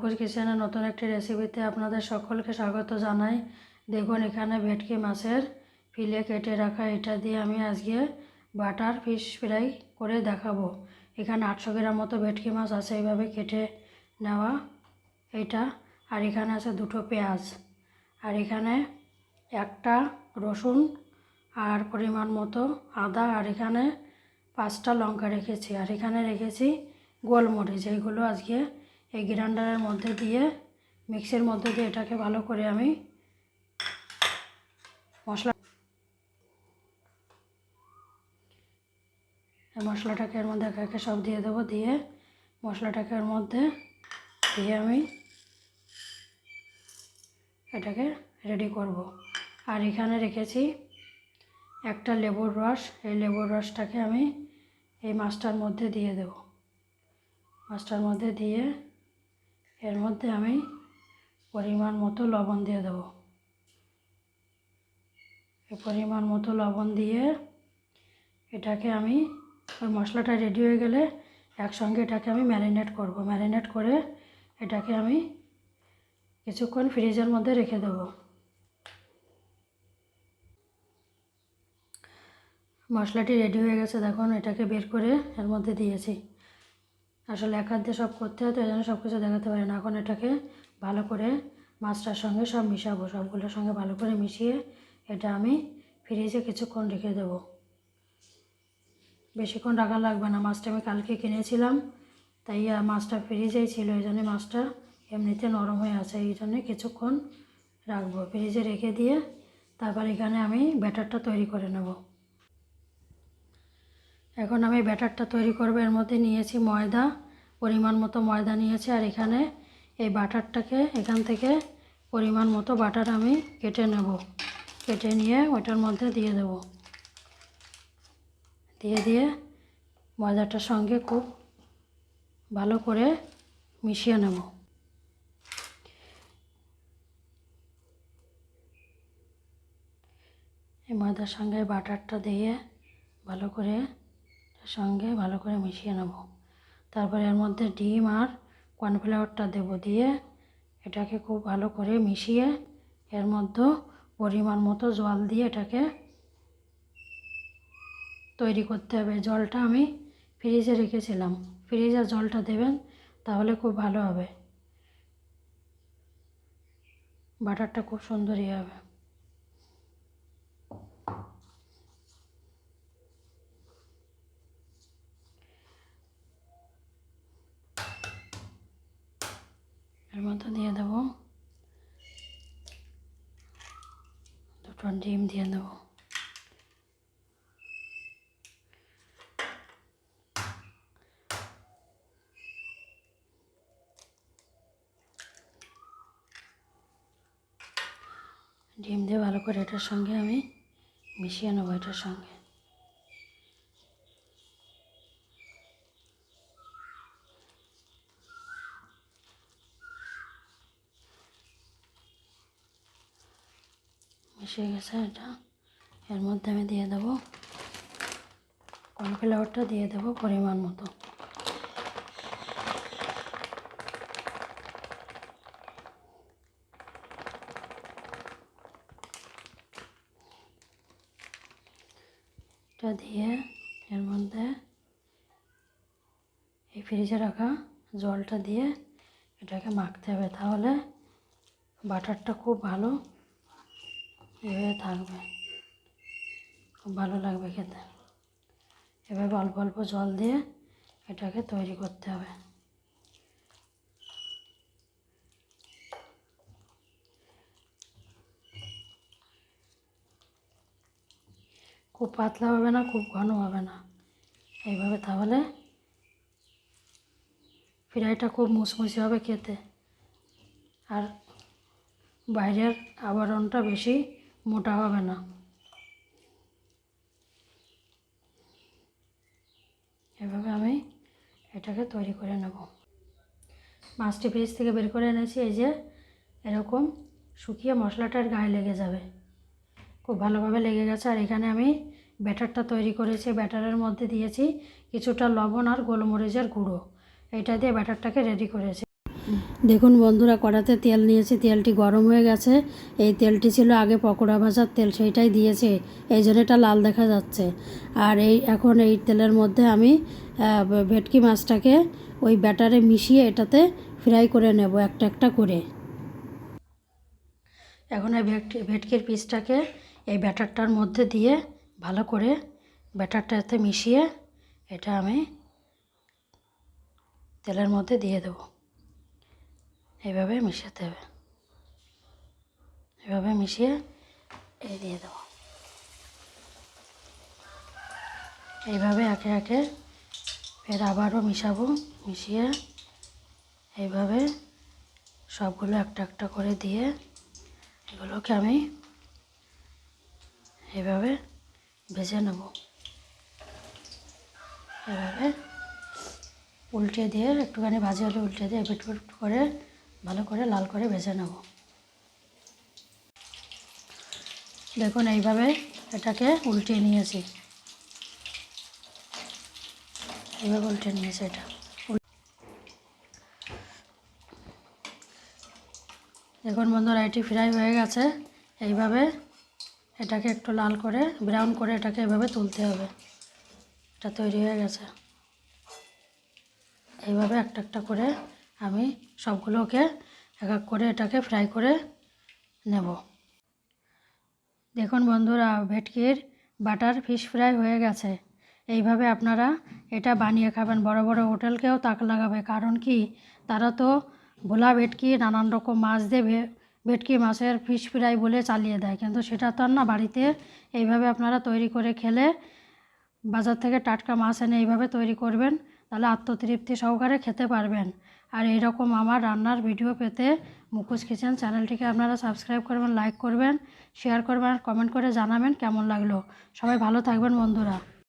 লবকুশ কিচেনের নতুন একটি রেসিপিতে আপনাদের সকলকে স্বাগত জানাই। দেখুন, এখানে ভেটকি মাছের ফিলে কেটে রাখা এটা দিয়ে আমি আজকে বাটার ফিশ ফ্রাই করে দেখাবো। এখানে আটশো গ্রাম মতো ভেটকি মাছ আছে এইভাবে কেটে নেওয়া এটা। আর এখানে আছে দুটো পেঁয়াজ। আর এখানে একটা রসুন আর পরিমাণ মতো আদা। আর এখানে পাঁচটা লঙ্কা রেখেছি। আর এখানে রেখেছি গোলমরিচ। এইগুলো আজকে এই গ্রাইন্ডারের মধ্যে দিয়ে, মিক্সির মধ্যে দিয়ে এটাকে ভালো করে আমি মশলা মশলাটাকে এর মধ্যে একে সব দিয়ে দেবো, দিয়ে মশলাটাকে এর মধ্যে দিয়ে আমি এটাকে রেডি করব। আর এখানে রেখেছি একটা লেবুর রস, এই লেবুর রসটাকে আমি এই মাছটার মধ্যে দিয়ে দেব। মাছটার মধ্যে দিয়ে এর মধ্যে আমি পরিমাণ মতো লবণ দিয়ে দেব। পরিমাণ মতো লবণ দিয়ে এটাকে আমি মশলাটা রেডি হয়ে গেলে একসঙ্গে এটাকে আমি ম্যারিনেট করব। ম্যারিনেট করে এটাকে আমি কিছুক্ষণ ফ্রিজের মধ্যে রেখে দেবো। মশলাটি রেডি হয়ে গেছে, দেখুন এটাকে বের করে এর মধ্যে দিয়েছি। আসলে এক দিয়ে সব করতে হয়, তো এই জন্য সব কিছু দেখাতে পারি না। এখন এটাকে ভালো করে মাছটার সঙ্গে সব মিশাবো, সবগুলোর সঙ্গে ভালো করে মিশিয়ে এটা আমি ফ্রিজে কিছুক্ষণ রেখে দেবো। বেশিক্ষণ রাখা লাগবে না, মাছটা আমি কালকে কিনেছিলাম, তাই মাছটা ফ্রিজেই ছিল এই জন্য মাছটা এমনিতে নরম হয়ে আছে, এই জন্যে কিছুক্ষণ রাখব। ফ্রিজে রেখে দিয়ে তারপর এখানে আমি ব্যাটারটা তৈরি করে নেব। এখন আমি ব্যাটারটা তৈরি করব। এর মধ্যে নিয়েছি ময়দা, পরিমাণ মতো ময়দা নিয়েছি। আর এখানে এই বাটারটাকে, এখান থেকে পরিমাণ মতো বাটার আমি কেটে নেব। কেটে নিয়ে ওটার মধ্যে দিয়ে দেব। দিয়ে দিয়ে ময়দাটার সঙ্গে খুব ভালো করে মিশিয়ে নেব। এই ময়দার সঙ্গে বাটারটা দিয়ে ভালো করে সঙ্গে ভালো করে মিশিয়ে নেব। তারপরে এর মধ্যে ডিম আর কর্নফ্লাওয়ারটা দেব দিয়ে এটাকে খুব ভালো করে মিশিয়ে এর মধ্যে পরিমাণ মতো জল দিয়ে এটাকে তৈরি করতে হবে। জলটা আমি ফ্রিজে রেখেছিলাম। ফ্রিজে জলটা দেবেন তাহলে খুব ভালো হবে। বাটারটা খুব সুন্দরই হবে এর মধ্যে দিয়ে দেবো দুটো ডিম দিয়ে দেবো ডিম দিয়ে ভালো করে এটার সঙ্গে আমি মিশিয়ে নেব এটার সঙ্গে মিশে গেছে এটা। এর মধ্যে আমি দিয়ে দেবো কর্নফ্লাওয়ারটা, দিয়ে দেবো পরিমাণ মতো। এটা দিয়ে এর মধ্যে এই ফ্রিজে রাখা জলটা দিয়ে এটাকে মাখতে হবে। তাহলে বাটারটা খুব ভালো এভাবে থাকবে। খুব ভালো লাগবে খেতে। এভাবে অল্প অল্প জল দিয়ে এটাকে তৈরি করতে হবে। খুব পাতলা হবে না, খুব ঘন হবে না। এইভাবে তাহলে ফ্রাইটা খুব মুসমুসে হবে খেতে। আর বাইরের আবরণটা বেশি মোটা হবে না। এভাবে আমি এটাকে তৈরি করে নেব। মাছটি ফ্রিজ থেকে বের করে এনেছি, এই যে এরকম শুকিয়ে মশলাটার গায়ে লেগে যাবে। খুব ভালোভাবে লেগে গেছে। আর এখানে আমি ব্যাটারটা তৈরি করেছি, ব্যাটারের মধ্যে দিয়েছি কিছুটা লবণ আর গোলমরিচের গুঁড়ো। এটা দিয়ে ব্যাটারটাকে রেডি করেছি। দেখুন বন্ধুরা, কড়াতে তেল নিয়েছি, তেলটি গরম হয়ে গেছে। এই তেলটি ছিল আগে পকোড়া ভাজার তেল, সেইটাই দিয়েছে। এই জন্য এটা লাল দেখা যাচ্ছে। আর এই, এখন এই তেলের মধ্যে আমি ভেটকি মাছটাকে ওই ব্যাটারে মিশিয়ে এটাতে ফ্রাই করে নেব, একটা একটা করে। এখন এই ভেটকি, ভেটকির পিসটাকে এই ব্যাটারটার মধ্যে দিয়ে ভালো করে ব্যাটারটাতে মিশিয়ে এটা আমি তেলের মধ্যে দিয়ে দেবো। এইভাবে মিশাতে হবে। এভাবে মিশিয়ে এই দিয়ে দেবো। এইভাবে একে একে ফের আবারও মিশাবো, মিশিয়ে এইভাবে সবগুলো একটা একটা করে দিয়ে এগুলোকে আমি এইভাবে ভেজে নেব। এভাবে উল্টে দিয়ে একটুখানি ভাজি হলে উল্টে দিয়ে উপিট করে ভালো করে লাল করে ভেজে নেব। দেখুন, এইভাবে এটাকে উল্টিয়ে নিয়েছি। এইভাবে উল্টে নিয়েছি এটা। দেখুন বন্ধুরা, এটি ফ্রাই হয়ে গেছে। এইভাবে এটাকে একটু লাল করে, ব্রাউন করে এটাকে এভাবে তুলতে হবে। এটা তৈরি হয়ে গেছে। এইভাবে একটা একটা করে আমি সবগুলোকে এক এক করে এটাকে ফ্রাই করে নেব। দেখুন বন্ধুরা, ভেটকির বাটার ফিশ ফ্রাই হয়ে গেছে। এইভাবে আপনারা এটা বানিয়ে খাবেন। বড় বড় হোটেলকেও তাক লাগাবে। কারণ কি? তারা তো ভোলা ভেটকি, নানান রকম মাছ দেবে ভেটকি মাছের ফিশ ফ্রাই বলে চালিয়ে দেয়। কিন্তু সেটা তো আর না, বাড়িতে এইভাবে আপনারা তৈরি করে খেলে বাজার থেকে টাটকা মাছ এনে এইভাবে তৈরি করবেন, তাহলে আত্মতৃপ্তি সহকারে খেতে পারবেন। আর এরকম আমার রান্নার ভিডিও পেতে মুখোশ কিচেন চ্যানেলটিকে আপনারা সাবস্ক্রাইব করবেন লাইক করবেন শেয়ার করবেন আর কমেন্ট করে জানাবেন কেমন লাগল। সবাই ভালো থাকবেন বন্ধুরা।